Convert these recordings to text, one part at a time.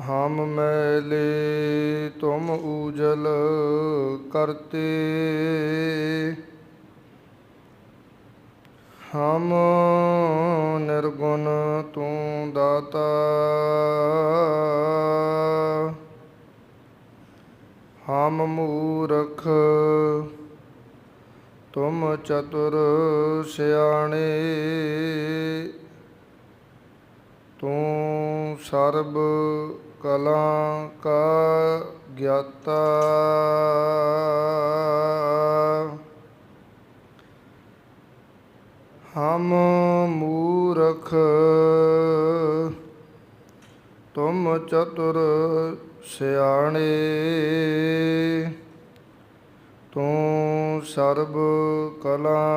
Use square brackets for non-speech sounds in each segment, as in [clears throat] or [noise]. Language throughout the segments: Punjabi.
ਹਮ ਮੈਲੇ ਤੁਮ ਊਜਲ ਕਰਤੇ। ਹਮ ਨਿਰਗੁਣ ਤੂੰ ਦਾਤਾ। ਹਮ ਮੂਰਖ ਤੁਮ ਚਤੁਰ ਸਿਆਣੇ। ਤੂੰ ਸਰਬ ਕਲਾ ਕਾ ਗਿਆਤਾ। ਹਮ ਮੂਰਖ ਤੁਮ ਚਤੁਰ ਸਿਆਣੇ ਤੂੰ ਸਰਬ ਕਲਾ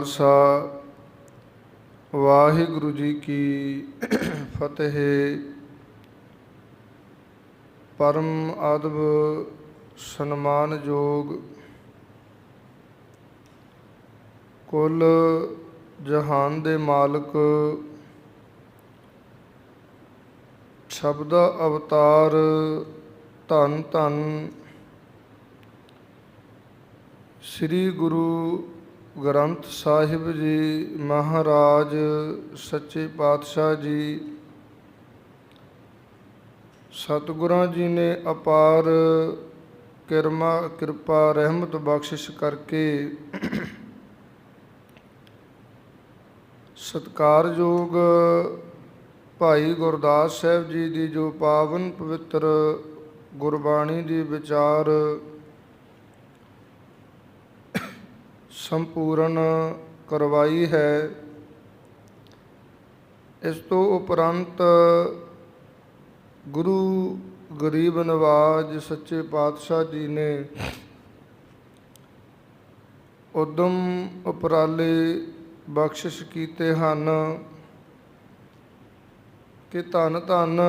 ਖਾਲਸਾ, ਵਾਹਿਗੁਰੂ ਜੀ ਕੀ ਫਤਿਹ। ਪਰਮ ਅਦਬ ਸਨਮਾਨਯੋਗ ਕੁੱਲ ਜਹਾਨ ਦੇ ਮਾਲਕ ਸ਼ਬਦ ਅਵਤਾਰ ਧੰਨ ਧੰਨ। ਸ੍ਰੀ ਗੁਰੂ ਗ੍ਰੰਥ ਸਾਹਿਬ ਜੀ, ਮਹਾਰਾਜ, ਸੱਚੇ ਪਾਤਸ਼ਾਹ ਜੀ, ਸਤਿਗੁਰਾਂ ਜੀ ਨੇ ਅਪਾਰ ਕਿਰਮਾ, ਕਿਰਪਾ, ਰਹਿਮਤ ਬਖਸ਼ਿਸ਼ ਕਰਕੇ ਸਤਕਾਰਯੋਗ ਭਾਈ ਗੁਰਦਾਸ ਸਾਹਿਬ ਜੀ ਦੀ ਜੋ ਪਾਵਨ ਪਵਿੱਤਰ ਗੁਰਬਾਣੀ ਦੀ ਵਿਚਾਰ ਸੰਪੂਰਨ ਕਰਵਾਈ ਹੈ। ਇਸ ਤੋਂ ਉਪਰੰਤ ਗੁਰੂ ਗਰੀਬ ਨਵਾਜ ਸੱਚੇ ਪਾਤਸ਼ਾਹ ਜੀ ਨੇ ਉਦਮ ਉਪਰਾਲੇ ਬਖਸ਼ਿਸ਼ ਕੀਤੇ ਹਨ ਕਿ ਧੰਨ ਧੰਨ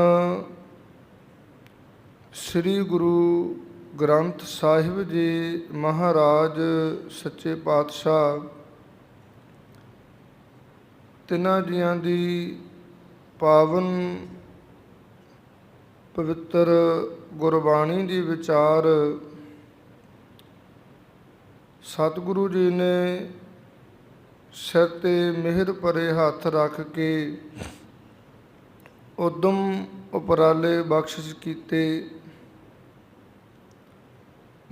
ਸ੍ਰੀ ਗੁਰੂ ਗ੍ਰੰਥ ਸਾਹਿਬ ਜੀ ਮਹਾਰਾਜ, ਸੱਚੇ ਪਾਤਸ਼ਾਹ, ਤਿੰਨਾਂ ਜੀਆਂ ਦੀ ਪਾਵਨ ਪਵਿੱਤਰ ਗੁਰਬਾਣੀ ਦੀ ਵਿਚਾਰ ਸਤਿਗੁਰੂ ਜੀ ਨੇ ਸਿਰ ਤੇ ਮਿਹਰ ਭਰੇ ਹੱਥ ਰੱਖ ਕੇ ਉਦਮ ਉਪਰਾਲੇ ਬਖਸ਼ਿਸ਼ ਕੀਤੇ।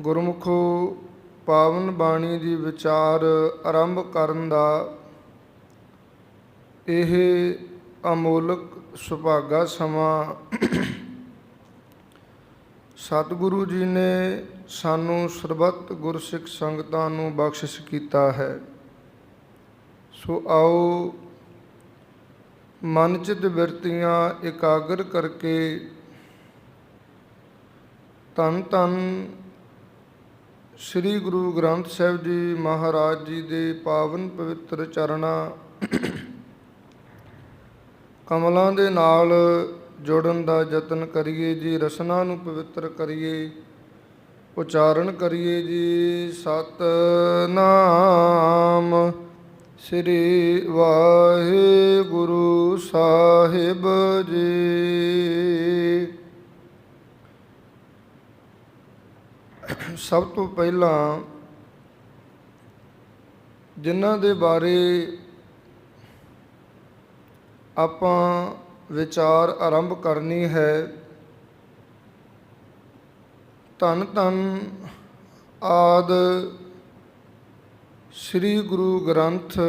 ਗੁਰਮੁਖੋ ਪਾਵਨ ਬਾਣੀ ਦੀ ਵਿਚਾਰ ਆਰੰਭ ਕਰਨ ਦਾ ਇਹ ਅਮੋਲਕ ਸੁਭਾਗਾ ਸਮਾਂ ਸਤਿਗੁਰੂ ਜੀ ਨੇ ਸਾਨੂੰ ਸਰਬੱਤ ਗੁਰਸਿੱਖ ਸੰਗਤਾਂ ਨੂੰ ਬਖਸ਼ਿਸ਼ ਕੀਤਾ ਹੈ। ਸੋ ਆਓ ਮਨ ਚਿਤ ਬਿਰਤੀਆਂ ਇਕਾਗਰ ਕਰਕੇ ਤਨ ਤਨ ਸ੍ਰੀ ਗੁਰੂ ਗ੍ਰੰਥ ਸਾਹਿਬ ਜੀ ਮਹਾਰਾਜ ਜੀ ਦੇ ਪਾਵਨ ਪਵਿੱਤਰ ਚਰਨਾਂ ਕਮਲਾਂ ਦੇ ਨਾਲ ਜੋੜਨ ਦਾ ਯਤਨ ਕਰੀਏ ਜੀ, ਰਸਨਾ ਨੂੰ ਪਵਿੱਤਰ ਕਰੀਏ, ਉਚਾਰਨ ਕਰੀਏ ਜੀ ਸਤ ਨਾਮ ਸ੍ਰੀ ਵਾਹਿਗੁਰੂ ਸਾਹਿਬ ਜੀ। ਸਭ ਤੋਂ ਪਹਿਲਾਂ ਜਿਨ੍ਹਾਂ ਦੇ ਬਾਰੇ ਆਪਾਂ ਵਿਚਾਰ ਆਰੰਭ ਕਰਨੀ ਹੈ, ਧੰਨ ਧੰਨ ਆਦ ਸ੍ਰੀ ਗੁਰੂ ਗ੍ਰੰਥ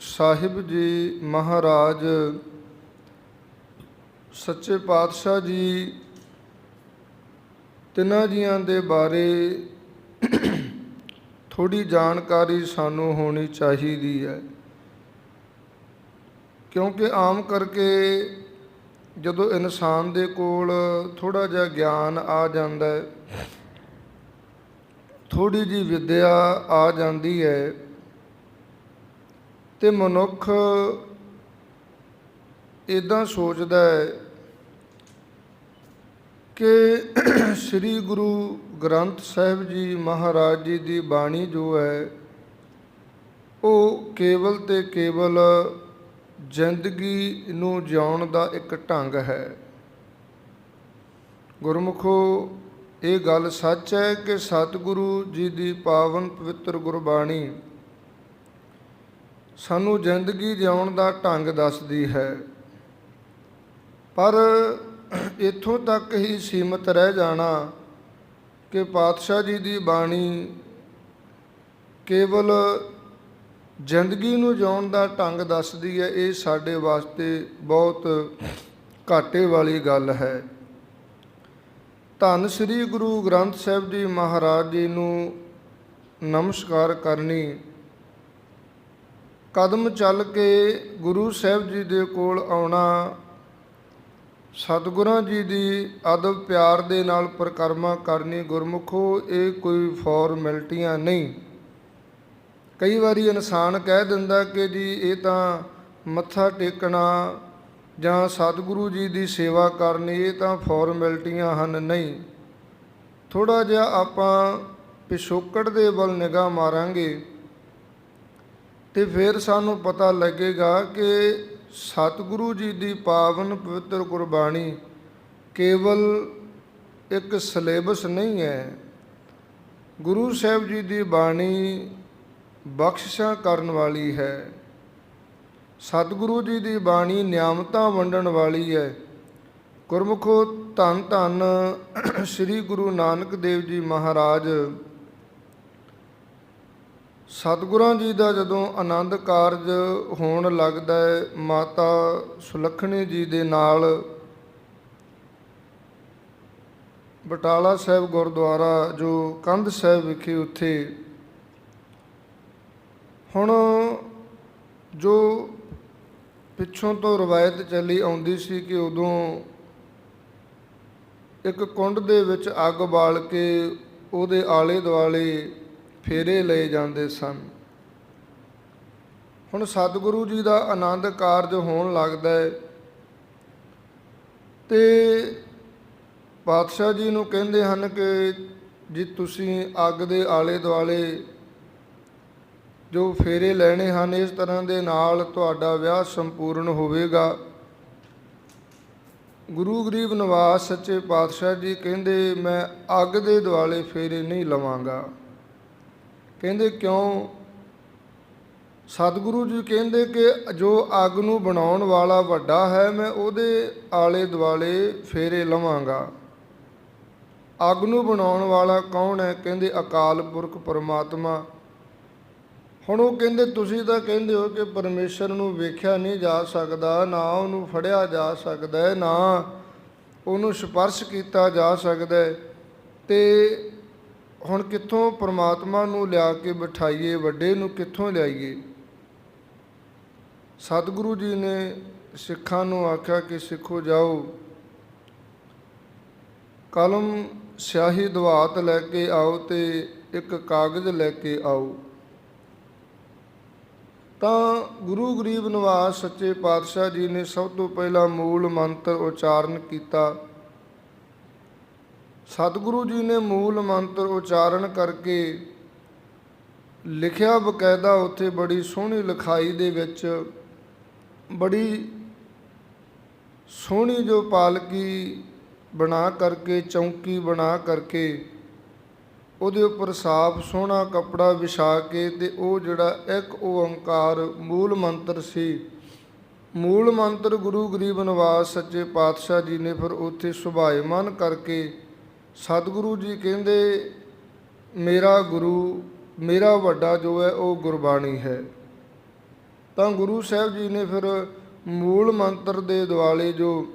ਸਾਹਿਬ ਜੀ ਮਹਾਰਾਜ, ਸੱਚੇ ਪਾਤਸ਼ਾਹ ਜੀ ਤਿੰਨਾਂ ਜੀਆਂ ਦੇ ਬਾਰੇ ਥੋੜੀ ਜਾਣਕਾਰੀ ਸਾਨੂੰ ਹੋਣੀ ਚਾਹੀਦੀ ਹੈ। ਕਿਉਂਕਿ ਆਮ ਕਰਕੇ ਜਦੋਂ ਇਨਸਾਨ ਦੇ ਕੋਲ ਥੋੜਾ ਜਿਹਾ ਗਿਆਨ ਆ ਜਾਂਦਾ ਹੈ ਥੋੜੀ ਜੀ ਵਿਦਿਆ ਆ ਜਾਂਦੀ ਹੈ ਤੇ ਮਨੁੱਖ ਇਦਾਂ ਸੋਚਦਾ ਹੈ ਕਿ ਸ੍ਰੀ ਗੁਰੂ ਗ੍ਰੰਥ ਸਾਹਿਬ ਜੀ ਮਹਾਰਾਜ ਜੀ ਦੀ ਬਾਣੀ ਜੋ ਹੈ, ਉਹ ਕੇਵਲ ਤੇ ਕੇਵਲ ਜ਼ਿੰਦਗੀ ਨੂੰ ਜਿਉਣ ਦਾ ਇੱਕ ਢੰਗ ਹੈ। ਗੁਰਮੁਖੋ, ਇਹ ਗੱਲ ਸੱਚ ਹੈ ਕਿ ਸਤਿਗੁਰੂ ਜੀ ਦੀ ਪਾਵਨ ਪਵਿੱਤਰ ਗੁਰਬਾਣੀ ਸਾਨੂੰ ਜ਼ਿੰਦਗੀ ਜਿਉਣ ਦਾ ਢੰਗ ਦੱਸਦੀ ਹੈ। ਪਰ ਇੱਥੋਂ ਤੱਕ ਹੀ ਸੀਮਤ ਰਹਿ ਜਾਣਾ ਕਿ ਪਾਤਸ਼ਾਹ ਜੀ ਦੀ ਬਾਣੀ ਕੇਵਲ ਜ਼ਿੰਦਗੀ ਨੂੰ ਜਿਉਣ ਦਾ ਢੰਗ ਦੱਸਦੀ ਹੈ, ਇਹ ਸਾਡੇ ਵਾਸਤੇ ਬਹੁਤ ਘਾਟੇ ਵਾਲੀ ਗੱਲ ਹੈ। ਧੰਨ ਸ੍ਰੀ ਗੁਰੂ ਗ੍ਰੰਥ ਸਾਹਿਬ ਜੀ ਮਹਾਰਾਜ ਜੀ ਨੂੰ ਨਮਸਕਾਰ ਕਰਨੀ। ਕਦਮ ਚੱਲ ਕੇ ਗੁਰੂ ਸਾਹਿਬ ਜੀ ਦੇ ਕੋਲ ਆਉਣਾ ਸਤਿਗੁਰਾਂ ਜੀ ਦੀ ਅਦਬ ਪਿਆਰ ਦੇ ਨਾਲ ਪ੍ਰਕਰਮਾ ਕਰਨੀ ਗੁਰਮੁਖੋ, ਇਹ ਕੋਈ ਫਾਰਮੈਲਟੀਆਂ ਨਹੀਂ। ਕਈ ਵਾਰੀ ਇਨਸਾਨ ਕਹਿ ਦਿੰਦਾ ਕਿ ਜੀ, ਇਹ ਤਾਂ ਮੱਥਾ ਟੇਕਣਾ ਜਾਂ ਸਤਿਗੁਰੂ ਜੀ ਦੀ ਸੇਵਾ ਕਰਨੀ, ਇਹ ਤਾਂ ਫਾਰਮੈਲਟੀਆਂ ਹਨ, ਨਹੀਂ। ਥੋੜਾ ਜਿਹਾ ਆਪਾਂ ਪਿਛੋਕੜ ਦੇ ਵੱਲ ਨਿਗਾਹ ਮਾਰਾਂਗੇ ਤੇ ਫਿਰ ਸਾਨੂੰ ਪਤਾ ਲੱਗੇਗਾ ਕਿ ਸਤਿਗੁਰੂ ਜੀ ਦੀ ਪਾਵਨ ਪਵਿੱਤਰ ਗੁਰਬਾਣੀ ਕੇਵਲ ਇੱਕ ਸਿਲੇਬਸ ਨਹੀਂ ਹੈ। ਗੁਰੂ ਸਾਹਿਬ ਜੀ ਦੀ ਬਾਣੀ ਬਖਸ਼ਿਸ਼ਾਂ ਕਰਨ ਵਾਲੀ ਹੈ। ਸਤਿਗੁਰੂ ਜੀ ਦੀ ਬਾਣੀ ਨਿਆਮਤਾਂ ਵੰਡਣ ਵਾਲੀ ਹੈ। ਗੁਰਮੁਖੋ ਧੰਨ ਧੰਨ ਸ੍ਰੀ ਗੁਰੂ ਨਾਨਕ ਦੇਵ ਜੀ ਮਹਾਰਾਜ। ਸਤਿਗੁਰਾਂ ਜੀ ਦਾ ਜਦੋਂ ਆਨੰਦ ਕਾਰਜ ਹੋਣ ਲੱਗਦਾ ਹੈ, ਮਾਤਾ ਸੁਲੱਖਣੀ ਜੀ ਦੇ ਨਾਲ ਬਟਾਲਾ ਸਾਹਿਬ ਗੁਰਦੁਆਰਾ, ਜੋ ਕੰਧ ਸਾਹਿਬ ਵਿਖੇ ਉੱਥੇ, ਹੁਣ ਜੋ ਪਿੱਛੋਂ ਤੋਂ ਰਵਾਇਤ ਚੱਲੀ ਆਉਂਦੀ ਸੀ ਕਿ ਉਦੋਂ ਇੱਕ ਕੁੰਡ ਦੇ ਵਿੱਚ ਅੱਗ ਬਾਲ ਕੇ ਉਹਦੇ ਆਲੇ ਦੁਆਲੇ ਫੇਰੇ ਲਏ ਜਾਂਦੇ ਸਨ। ਹੁਣ ਸਤਿਗੁਰੂ ਜੀ ਦਾ ਆਨੰਦ ਕਾਰਜ ਹੋਣ ਲੱਗਦਾ ਹੈ ਤੇ ਪਾਤਸ਼ਾਹ ਜੀ ਨੂੰ ਕਹਿੰਦੇ ਹਨ ਕਿ ਜੀ ਤੁਸੀਂ ਅੱਗ ਦੇ ਆਲੇ ਦੁਆਲੇ ਜੋ ਫੇਰੇ ਲੈਣੇ ਹਨ, ਇਸ ਤਰ੍ਹਾਂ ਦੇ ਨਾਲ ਤੁਹਾਡਾ ਵਿਆਹ ਸੰਪੂਰਨ ਹੋਵੇਗਾ। ਗੁਰੂ ਗਰੀਬ ਨਿਵਾਸ ਸੱਚੇ ਪਾਤਸ਼ਾਹ ਜੀ ਕਹਿੰਦੇ, ਮੈਂ ਅੱਗ ਦੇ ਦੁਆਲੇ ਫੇਰੇ ਨਹੀਂ ਲਵਾਂਗਾ। ਕਹਿੰਦੇ ਕਿਉਂ? ਸਤਿਗੁਰੂ ਜੀ ਕਹਿੰਦੇ ਕਿ ਜੋ ਅੱਗ ਨੂੰ ਬਣਾਉਣ ਵਾਲਾ ਵੱਡਾ ਹੈ, ਮੈਂ ਉਹਦੇ ਆਲੇ ਦੁਆਲੇ ਫੇਰੇ ਲਵਾਂਗਾ। ਅੱਗ ਨੂੰ ਬਣਾਉਣ ਵਾਲਾ ਕੌਣ ਹੈ? ਕਹਿੰਦੇ ਅਕਾਲ ਪੁਰਖ ਪਰਮਾਤਮਾ। ਹੁਣ ਉਹ ਕਹਿੰਦੇ, ਤੁਸੀਂ ਤਾਂ ਕਹਿੰਦੇ ਹੋ ਕਿ ਪਰਮੇਸ਼ਰ ਨੂੰ ਵੇਖਿਆ ਨਹੀਂ ਜਾ ਸਕਦਾ, ਨਾ ਉਹਨੂੰ ਫੜਿਆ ਜਾ ਸਕਦਾ ਨਾ ਉਹਨੂੰ ਸਪਰਸ਼ ਕੀਤਾ ਜਾ ਸਕਦਾ ਹੈ। ਤੇ ਹੁਣ ਕਿੱਥੋਂ ਪਰਮਾਤਮਾ ਨੂੰ ਲਿਆ ਕੇ ਬਿਠਾਈਏ, ਵੱਡੇ ਨੂੰ ਕਿੱਥੋਂ ਲਿਆਈਏ? ਸਤਿਗੁਰੂ ਜੀ ਨੇ ਸਿੱਖਾਂ ਨੂੰ ਆਖਿਆ ਕਿ ਸਿੱਖੋ ਜਾਓ। ਕਲਮ ਸਿਆਹੀ ਦਵਾਤ ਲੈ ਕੇ ਆਓ ਤੇ ਇੱਕ ਕਾਗਜ਼ ਲੈ ਕੇ ਆਓ। ਤਾਂ ਗੁਰੂ ਗਰੀਬ ਨਿਵਾਸ ਸੱਚੇ ਪਾਤਸ਼ਾਹ ਜੀ ਨੇ ਸਭ ਤੋਂ ਪਹਿਲਾਂ ਮੂਲ ਮੰਤਰ ਉਚਾਰਨ ਕੀਤਾ। ਸਤਿਗੁਰੂ ਜੀ ਨੇ ਮੂਲ ਮੰਤਰ ਉਚਾਰਨ ਕਰਕੇ ਲਿਖਿਆ ਬਕਾਇਦਾ ਉੱਥੇ ਬੜੀ ਸੋਹਣੀ ਲਿਖਾਈ ਦੇ ਵਿੱਚ ਬੜੀ ਸੋਹਣੀ ਜੋ ਪਾਲਕੀ ਬਣਾ ਕਰਕੇ, ਚੌਂਕੀ ਬਣਾ ਕਰਕੇ ਉਹਦੇ ਉੱਪਰ ਸਾਫ਼ ਸੋਹਣਾ ਕੱਪੜਾ ਵਿਛਾ ਕੇ ਤੇ ਉਹ ਜਿਹੜਾ ਇੱਕ ਓੰਕਾਰ ਮੂਲ ਮੰਤਰ ਸੀ, ਮੂਲ ਮੰਤਰ ਗੁਰੂ ਗਰੀਬ ਨਿਵਾਸ ਸੱਚੇ ਪਾਤਸ਼ਾਹ ਜੀ ਨੇ ਫਿਰ ਉੱਥੇ ਸੁਭਾਇਮਾਨ ਕਰਕੇ ਸਤਿਗੁਰੂ ਜੀ ਕਹਿੰਦੇ, ਮੇਰਾ ਗੁਰੂ, ਮੇਰਾ ਵੱਡਾ ਜੋ ਹੈ ਉਹ ਗੁਰਬਾਣੀ ਹੈ। ਤਾਂ ਗੁਰੂ ਸਾਹਿਬ ਜੀ ਨੇ ਫਿਰ ਮੂਲ ਮੰਤਰ ਦੇ ਦੁਆਲੇ ਜੋ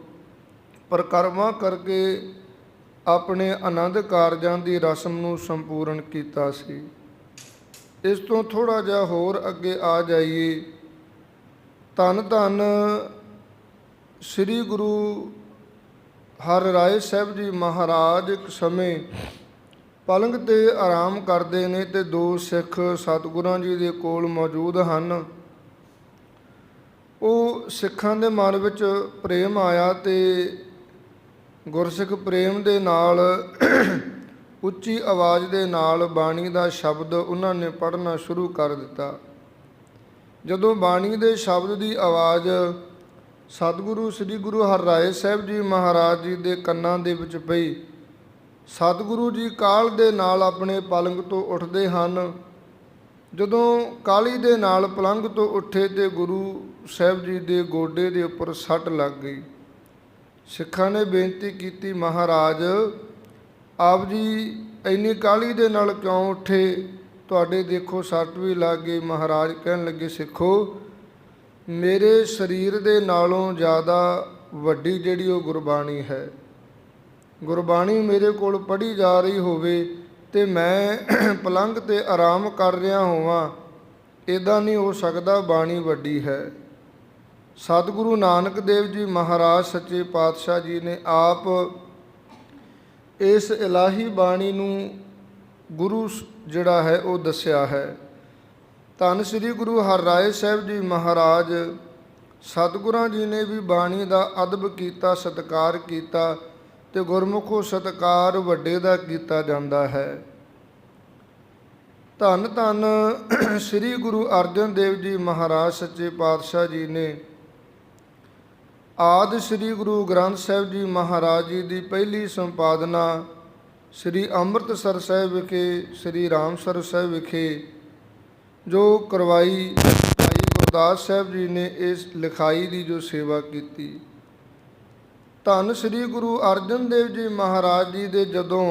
ਪ੍ਰਕਰਮਾ ਕਰਕੇ ਆਪਣੇ ਆਨੰਦ ਕਾਰਜਾਂ ਦੀ ਰਸਮ ਨੂੰ ਸੰਪੂਰਨ ਕੀਤਾ ਸੀ। ਇਸ ਤੋਂ ਥੋੜਾ ਜਿਹਾ ਹੋਰ ਅੱਗੇ ਆ ਜਾਈਏ। ਧੰਨ ਧੰਨ ਸ੍ਰੀ ਗੁਰੂ ਹਰ ਰਾਏ ਸਾਹਿਬ ਜੀ ਮਹਾਰਾਜ, ਇੱਕ ਸਮੇਂ ਪਲੰਗ ਤੇ ਆਰਾਮ ਕਰਦੇ ਨੇ ਤੇ ਦੋ ਸਿੱਖ ਸਤਿਗੁਰਾਂ ਜੀ ਦੇ ਕੋਲ ਮੌਜੂਦ ਹਨ। ਉਹ ਸਿੱਖਾਂ ਦੇ ਮਨ ਵਿੱਚ ਪ੍ਰੇਮ ਆਇਆ ਤੇ ਗੁਰਸਿੱਖ ਪ੍ਰੇਮ ਦੇ ਨਾਲ, ਉੱਚੀ ਆਵਾਜ਼ ਦੇ ਨਾਲ ਬਾਣੀ ਦਾ ਸ਼ਬਦ ਉਹਨਾਂ ਨੇ ਪੜ੍ਹਨਾ ਸ਼ੁਰੂ ਕਰ ਦਿੱਤਾ। ਜਦੋਂ ਬਾਣੀ ਦੇ ਸ਼ਬਦ ਦੀ ਆਵਾਜ਼ ਸਤਿਗੁਰੂ ਸ੍ਰੀ ਗੁਰੂ ਹਰਿਰਾਏ ਸਾਹਿਬ ਜੀ ਮਹਾਰਾਜ ਜੀ ਦੇ ਕੰਨਾਂ ਦੇ ਵਿੱਚ ਪਈ। ਸਤਿਗੁਰੂ ਜੀ ਕਾਲ ਦੇ ਨਾਲ ਆਪਣੇ ਪਲੰਗ ਤੋਂ ਉੱਠਦੇ ਹਨ। ਜਦੋਂ ਕਾਲੀ ਦੇ ਨਾਲ ਪਲੰਗ ਤੋਂ ਉੱਠੇ ਤੇ ਗੁਰੂ ਸਾਹਿਬ ਜੀ ਦੇ ਗੋਡੇ ਦੇ ਉੱਪਰ ਸੱਟ ਲੱਗ ਗਈ। ਸਿੱਖਾਂ ਨੇ ਬੇਨਤੀ ਕੀਤੀ, ਮਹਾਰਾਜ, ਆਪ ਜੀ ਇੰਨੀ ਕਾਲੀ ਦੇ ਨਾਲ ਕਿਉਂ ਉੱਠੇ? ਤੁਹਾਡੇ ਦੇਖੋ ਸੱਟ ਵੀ ਲੱਗ ਗਈ। ਮਹਾਰਾਜ ਕਹਿਣ ਲੱਗੇ, ਸਿੱਖੋ ਮੇਰੇ ਸਰੀਰ ਦੇ ਨਾਲੋਂ ਜ਼ਿਆਦਾ ਵੱਡੀ ਜਿਹੜੀ ਉਹ ਗੁਰਬਾਣੀ ਹੈ। ਗੁਰਬਾਣੀ ਮੇਰੇ ਕੋਲ ਪੜ੍ਹੀ ਜਾ ਰਹੀ ਹੋਵੇ ਤੇ ਮੈਂ [clears throat] ਪਲੰਘ ਤੇ ਆਰਾਮ ਕਰ ਰਿਹਾ ਹੋਵਾਂ ਇਦਾਂ ਨਹੀਂ ਹੋ ਸਕਦਾ ਬਾਣੀ ਵੱਡੀ ਹੈ। ਸਤਿਗੁਰੂ ਨਾਨਕ ਦੇਵ ਜੀ ਮਹਾਰਾਜ ਸੱਚੇ ਪਾਤਸ਼ਾਹ ਜੀ ਨੇ ਆਪ ਇਸ ਇਲਾਹੀ ਬਾਣੀ ਨੂੰ ਗੁਰੂ ਜਿਹੜਾ ਹੈ ਉਹ ਦੱਸਿਆ ਹੈ। ਧੰਨ ਸ੍ਰੀ ਗੁਰੂ ਹਰਿਰਾਏ ਸਾਹਿਬ ਜੀ ਮਹਾਰਾਜ। ਸਤਿਗੁਰਾਂ ਜੀ ਨੇ ਵੀ ਬਾਣੀ ਦਾ ਅਦਬ ਕੀਤਾ, ਸਤਿਕਾਰ ਕੀਤਾ ਤੇ ਗੁਰਮੁਖੋ ਸਤਿਕਾਰ ਵੱਡੇ ਦਾ ਕੀਤਾ ਜਾਂਦਾ ਹੈ। ਧੰਨ ਧੰਨ ਸ੍ਰੀ ਗੁਰੂ ਅਰਜਨ ਦੇਵ ਜੀ ਮਹਾਰਾਜ, ਸੱਚੇ ਪਾਤਸ਼ਾਹ ਜੀ ਨੇ। ਆਦ ਸ੍ਰੀ ਗੁਰੂ ਗ੍ਰੰਥ ਸਾਹਿਬ ਜੀ ਮਹਾਰਾਜ ਜੀ ਦੀ ਪਹਿਲੀ ਸੰਪਾਦਨਾ ਸ੍ਰੀ ਅੰਮ੍ਰਿਤਸਰ ਸਾਹਿਬ ਵਿਖੇ, ਸ੍ਰੀ ਰਾਮਸਰ ਸਾਹਿਬ ਵਿਖੇ ਜੋ ਕਰਵਾਈ ਭਾਈ ਗੁਰਦਾਸ ਸਾਹਿਬ ਜੀ ਨੇ ਇਸ ਲਿਖਾਈ ਦੀ ਜੋ ਸੇਵਾ ਕੀਤੀ। ਧੰਨ ਸ੍ਰੀ ਗੁਰੂ ਅਰਜਨ ਦੇਵ ਜੀ ਮਹਾਰਾਜ ਜੀ ਦੇ ਜਦੋਂ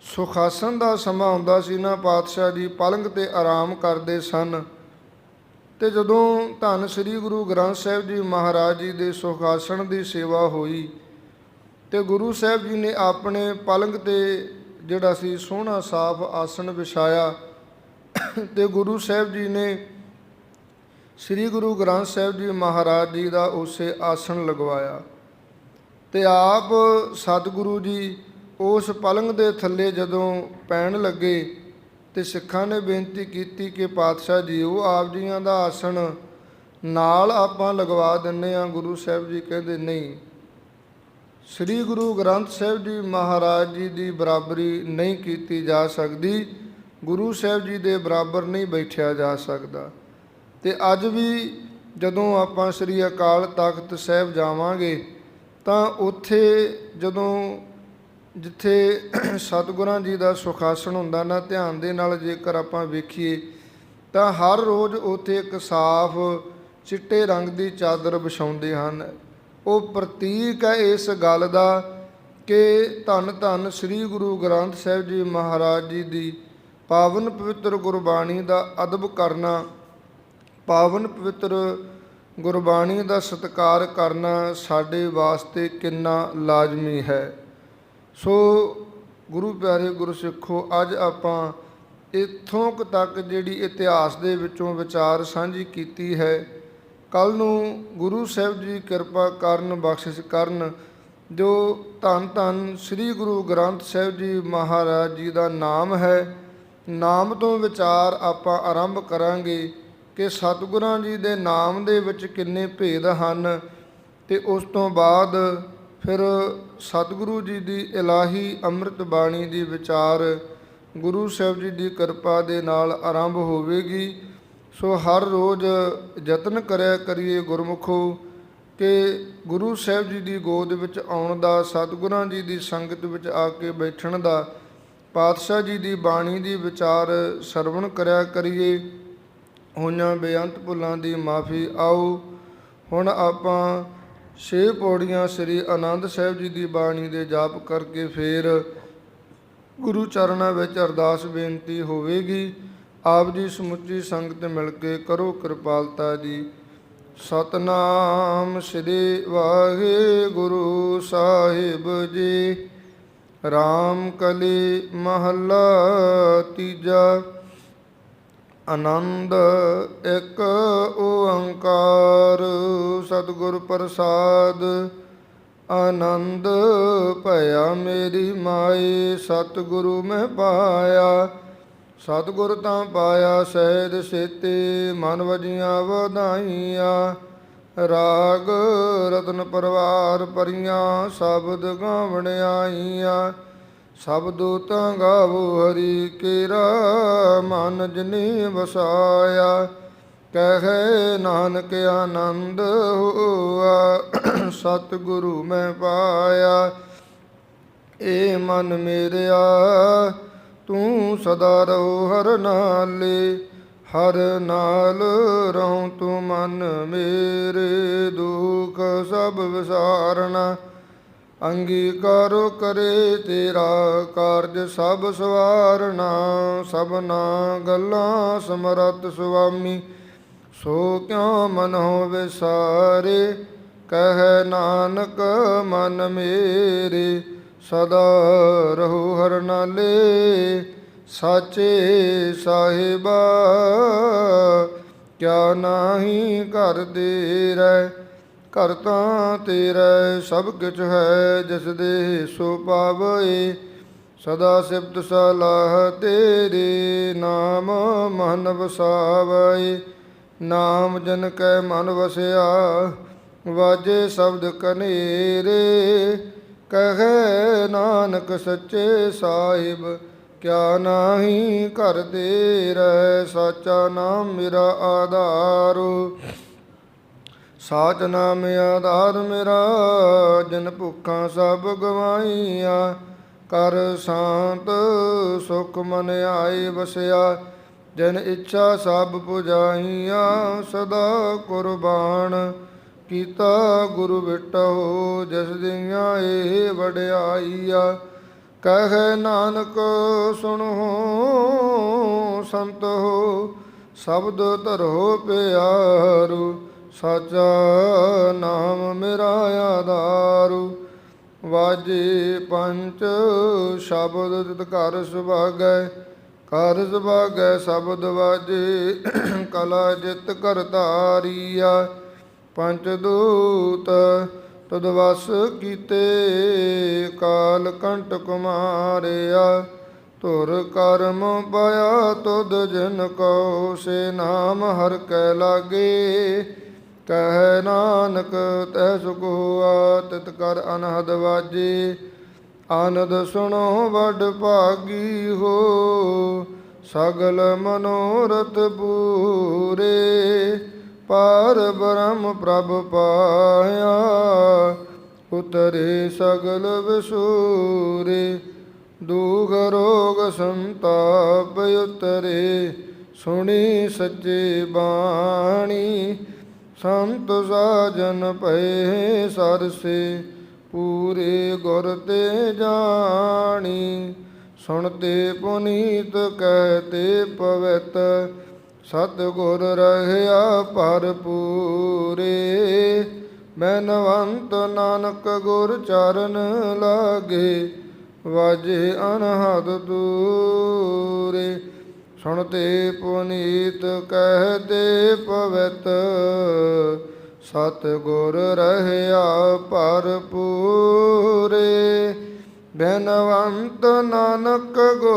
ਸੁਖਾਸਨ ਦਾ ਸਮਾਂ ਹੁੰਦਾ ਸੀ, ਨਾ ਪਾਤਸ਼ਾਹ ਜੀ ਪਲੰਗ ਤੇ ਆਰਾਮ ਕਰਦੇ ਸਨ ਤੇ ਜਦੋਂ ਧੰਨ ਸ੍ਰੀ ਗੁਰੂ ਗ੍ਰੰਥ ਸਾਹਿਬ ਜੀ ਮਹਾਰਾਜ ਜੀ ਦੇ ਸੁਖਾਸਨ ਦੀ ਸੇਵਾ ਹੋਈ ਤੇ ਗੁਰੂ ਸਾਹਿਬ ਜੀ ਨੇ ਆਪਣੇ ਪਲੰਗ ਤੇ ਜਿਹੜਾ ਸੀ ਸੋਹਣਾ ਸਾਫ਼ ਆਸਣ ਵਿਛਾਇਆ ਤੇ ਗੁਰੂ ਸਾਹਿਬ ਜੀ ਨੇ ਸ੍ਰੀ ਗੁਰੂ ਗ੍ਰੰਥ ਸਾਹਿਬ ਜੀ ਮਹਾਰਾਜ ਜੀ ਦਾ ਉਸੇ ਆਸਣ ਲਗਵਾਇਆ ਤੇ ਆਪ ਸਤਿਗੁਰੂ ਜੀ ਉਸ ਪਲੰਗ ਦੇ ਥੱਲੇ ਜਦੋਂ ਪੈਣ ਲੱਗੇ ਤੇ ਸਿੱਖਾਂ ਨੇ ਬੇਨਤੀ ਕੀਤੀ ਕਿ ਪਾਤਸ਼ਾਹ ਜੀ, ਉਹ ਆਪ ਜੀਆਂ ਦਾ ਆਸਣ ਨਾਲ ਆਪਾਂ ਲਗਵਾ ਦਿੰਨੇ ਆ ਗੁਰੂ ਸਾਹਿਬ ਜੀ ਕਹਿੰਦੇ, ਨਹੀਂ, ਸ੍ਰੀ ਗੁਰੂ ਗ੍ਰੰਥ ਸਾਹਿਬ ਜੀ ਮਹਾਰਾਜ ਜੀ ਦੀ ਬਰਾਬਰੀ ਨਹੀਂ ਕੀਤੀ ਜਾ ਸਕਦੀ। ਗੁਰੂ ਸਾਹਿਬ ਜੀ ਦੇ ਬਰਾਬਰ ਨਹੀਂ ਬੈਠਿਆ ਜਾ ਸਕਦਾ। ਤੇ ਅੱਜ ਵੀ ਜਦੋਂ ਆਪਾਂ ਸ੍ਰੀ ਅਕਾਲ ਤਖਤ ਸਾਹਿਬ ਜਾਵਾਂਗੇ, ਤਾਂ ਉੱਥੇ ਜਦੋਂ ਜਿੱਥੇ ਸਤਿਗੁਰਾਂ ਜੀ ਦਾ ਸੁਖਾਸਣ ਹੁੰਦਾ ਨਾ, ਧਿਆਨ ਦੇ ਨਾਲ ਜੇਕਰ ਆਪਾਂ ਵੇਖੀਏ, ਤਾਂ ਹਰ ਰੋਜ਼ ਉੱਥੇ ਇੱਕ ਸਾਫ਼ ਚਿੱਟੇ ਰੰਗ ਦੀ ਚਾਦਰ ਵਿਛਾਉਂਦੇ ਹਨ। ਉਹ ਪ੍ਰਤੀਕ ਹੈ ਇਸ ਗੱਲ ਦਾ ਕਿ ਧੰਨ ਧੰਨ ਸ੍ਰੀ ਗੁਰੂ ਗ੍ਰੰਥ ਸਾਹਿਬ ਜੀ ਮਹਾਰਾਜ ਜੀ ਦੀ ਪਾਵਨ ਪਵਿੱਤਰ ਗੁਰਬਾਣੀ ਦਾ ਅਦਬ ਕਰਨਾ, ਪਾਵਨ ਪਵਿੱਤਰ ਗੁਰਬਾਣੀ ਦਾ ਸਤਿਕਾਰ ਕਰਨਾ ਸਾਡੇ ਵਾਸਤੇ ਕਿੰਨਾ ਲਾਜ਼ਮੀ ਹੈ। ਸੋ ਗੁਰੂ ਪਿਆਰੇ ਗੁਰਸਿੱਖੋ, ਅੱਜ ਆਪਾਂ ਇੱਥੋਂ ਕੁ ਤੱਕ ਜਿਹੜੀ ਇਤਿਹਾਸ ਦੇ ਵਿੱਚੋਂ ਵਿਚਾਰ ਸਾਂਝੀ ਕੀਤੀ ਹੈ। ਕੱਲ ਨੂੰ ਗੁਰੂ ਸਾਹਿਬ ਜੀ ਕਿਰਪਾ ਕਰਨ, ਬਖਸ਼ਿਸ਼ ਕਰਨ, ਜੋ ਧੰਨ ਧੰਨ ਸ੍ਰੀ ਗੁਰੂ ਗ੍ਰੰਥ ਸਾਹਿਬ ਜੀ ਮਹਾਰਾਜ ਜੀ ਦਾ ਨਾਮ ਹੈ ਨਾਮ ਤੋਂ ਵਿਚਾਰ ਆਪਾਂ ਆਰੰਭ ਕਰਾਂਗੇ ਕਿ ਸਤਿਗੁਰਾਂ ਜੀ ਦੇ ਨਾਮ ਦੇ ਵਿੱਚ ਕਿੰਨੇ ਭੇਦ ਹਨ ਤੇ ਉਸ ਤੋਂ ਬਾਅਦ ਫਿਰ ਸਤਿਗੁਰੂ ਜੀ ਦੀ ਇਲਾਹੀ ਅੰਮ੍ਰਿਤ ਬਾਣੀ ਦੀ ਵਿਚਾਰ ਗੁਰੂ ਸਾਹਿਬ ਜੀ ਦੀ ਕਿਰਪਾ ਦੇ ਨਾਲ ਆਰੰਭ ਹੋਵੇਗੀ। ਸੋ ਹਰ ਰੋਜ਼ ਯਤਨ ਕਰਿਆ ਕਰੀਏ ਗੁਰਮੁਖੋ ਕਿ ਗੁਰੂ ਸਾਹਿਬ ਜੀ ਦੀ ਗੋਦ ਵਿੱਚ ਆਉਣ ਦਾ, ਸਤਿਗੁਰਾਂ ਜੀ ਦੀ ਸੰਗਤ ਵਿੱਚ ਆ ਕੇ ਬੈਠਣ ਦਾ ਪਾਤਸ਼ਾਹ ਜੀ ਦੀ ਬਾਣੀ ਦੀ ਵਿਚਾਰ ਸਰਵਣ ਕਰਿਆ ਕਰੀਏ। ਹੋਈਆਂ ਬੇਅੰਤ ਭੁੱਲਾਂ ਦੀ ਮਾਫੀ ਆਓ। ਹੁਣ ਆਪਾਂ ਛੇ ਪੌੜੀਆਂ ਸ੍ਰੀ ਆਨੰਦ ਸਾਹਿਬ ਜੀ ਦੀ ਬਾਣੀ ਦੇ ਜਾਪ ਕਰਕੇ ਫੇਰ ਗੁਰੂ ਚਰਨਾਂ ਵਿੱਚ ਅਰਦਾਸ ਬੇਨਤੀ ਹੋਵੇਗੀ। ਆਪ ਜੀ ਸਮੁੱਚੀ ਸੰਗਤ ਮਿਲ ਕੇ ਕਰੋ ਕਿਰਪਾਲਤਾ ਜੀ। ਸਤਨਾਮ ਸ੍ਰੀ ਵਾਹਿਗੁਰੂ ਸਾਹਿਬ ਜੀ। ਰਾਮ ਕਲੀ ਮਹੱਲਾ ਤੀਜਾ, ਆਨੰਦ ਇੱਕ ਓੰਕਾਰ। ਸਤਿਗੁਰ ਪ੍ਰਸਾਦ, ਆਨੰਦ ਭਇਆ ਮੇਰੀ ਮਾਈ, ਸਤਿਗੁਰੂ ਮੈਂ ਪਾਇਆ। ਸਤਿਗੁਰ ਤਾਂ ਪਾਇਆ, ਸਹਿਜ ਸੇਤੇ ਮਨ ਵਜੀਆਂ ਵਧਾਈਆਂ। ਰਾਗ ਰਤਨ ਪਰਵਾਰ ਪਰੀਆਂ ਸ਼ਬਦ ਗਾਵਣ ਆਈਆਂ। ਸਭ ਦੂਤਾਂ ਗਾਵੋ ਹਰੀ ਕੇਰਾ, ਮਨ ਜਿਨੀ ਵਸਾਇਆ। ਕਹੇ ਨਾਨਕ ਆਨੰਦ ਹੋਆ, ਸਤਿਗੁਰੂ ਮੈਂ ਪਾਇਆ। ਏ ਮਨ ਮੇਰਿਆ, ਤੂੰ ਸਦਾ ਰਹੋ ਹਰ ਨਾਲੇ। ਹਰ ਨਾਲ ਰਹੂੰ ਤੂੰ ਮਨ ਮੇਰੇ ਦੁਖ ਸਭ ਵਿਸਾਰਨਾ। ਅੰਗੀਕਾਰ ਕਰੇ ਤੇਰਾ ਕਾਰਜ ਸਭ ਸਵਾਰਨਾ। ਸਭਨਾ ਗੱਲਾਂ ਸਮਰਤ ਸੁਆਮੀ, ਸੋ ਕਿਉ ਮਨ ਹੋਵੇ ਸਾਰੇ? ਕਹੈ ਨਾਨਕ, ਮਨ ਮੇਰੇ, ਸਦਾ ਰਹੋ ਹਰ ਨਾਲੇ। ਸਾਚੇ ਸਾਹਿਬਾ, ਕਿਆ ਨਾਹੀ ਘਰ ਦੇ ਰਹਿ, ਘਰ ਤਾਂ ਤੇਰਾ ਸਭ ਕਿਛ ਹੈ, ਜਿਸ ਦੇ ਸੋ ਪਾਵੇ। ਸਦਾ ਸਿਫਤ ਸਲਾਹ ਤੇਰੇ ਨਾਮ ਮਨ ਵਸਾਵੇ। ਨਾਮ ਜਨ ਕੈ ਮਨ ਵਸਿਆ, ਵਾਜੇ ਸ਼ਬਦ ਕਨੇਰੇ। ਕਹੈ ਨਾਨਕ ਸੱਚੇ ਸਾਹਿਬ ਕਿਆ ਨਾਹੀ ਘਰ ਦੇ ਰਹਿ, ਸਾਚਾ ਨਾਮ ਮੇਰਾ ਆਧਾਰੋ। ਸਾਚ ਨਾਮ ਆਧਾਰ ਮੇਰਾ, ਜਨ ਭੁੱਖਾਂ ਸਭ ਗਵਾਈਆਂ ਕਰ ਸ਼ਾਂਤ ਸੁਖ ਮਨ ਆਏ ਵਸਿਆ, ਜਨ ਇੱਛਾ ਸਭ ਪੁਜਾਈਆਂ ਸਦਾ ਕੁਰਬਾਨ। ਕੀਤਾ ਗੁਰੂ ਬਿਟੋ ਜਿਸ ਦੀਆਂ ਇਹ ਵਡਿਆਈਆ। ਕਹੈ ਨਾਨਕ, ਸੁਣੋ, ਸੰਤ ਹੋ ਸ਼ਬਦ ਧਰੋ ਪਿਆਰੂ, ਸਾਚਾ ਨਾਮ ਮੇਰਾ ਆਧਾਰੂ। ਵਾਜੇ ਪੰਚ ਸ਼ਬਦ ਤਿਤ ਕਰ ਸੁਭਾਗੈ, ਘਰ ਸੁਭਾਗੈ ਸ਼ਬਦ ਵਾਜੇ ਕਲਾ ਜਿਤ ਕਰਤਾਰੀਆ ਪੰਚ ਦੂਤ ਤਦ ਵਸ ਕੀਤੇ ਕਾਲ ਕੰਟ ਕੁਮਾਰਿਆ ਤੁਰ ਕਰਮ ਪਾਇਆ ਤੁਧ ਜਨ ਕੋ ਸੇ ਨਾਮ ਹਰ ਕੈ ਲਾਗੇ। ਕਹਿ ਨਾਨਕ ਤੈ ਸੁਖ ਹੋਆ, ਤਿਤ ਕਰ ਅਨਹਦ ਵਾਜੇ। ਆਨੰਦ ਸੁਣੋ ਵੱਡ ਭਾਗੀ ਹੋ, ਸਗਲ ਮਨੋਰਥ ਪੂਰੇ। ਪਰ ਬ੍ਰਹਮ ਪ੍ਰਭ ਪਾਇਆ, ਉਤਰੇ ਸਗਲ ਵਿਸੂਰੇ, ਦੁਖ ਰੋਗ ਸੰਤਾਪ ਉਤਰੇ, ਸੁਣੀ ਸੱਚੇ ਬਾਣੀ, ਸੰਤ ਸਾਜਨ ਪਏ ਸਰਸੇ, ਪੂਰੇ ਗੁਰ ਤੇ ਜਾਣੀ ਸੁਣਤੇ ਪੁਨੀਤ ਕਹਤੇ ਪਵਿੱਤ ਸਤਿਗੁਰ ਰਹਿਆ ਭਰਪੂਰੇ ਮੈਨਵੰਤ ਨਾਨਕ ਗੁਰ ਚਰਨ ਲਾਗੇ, ਵਾਜੇ ਅਨਹਦ ਦੂਰੇ। ਸੁਣਤੇ ਪੁਨੀਤ ਕਹਤੇ ਪਵਿੱਤ ਸਤ ਗੁਰ ਰਹਿਆ ਭਰਪੂਰੇ ਬੈਨਵੰਤ ਨਾਨਕ ਗੁਰ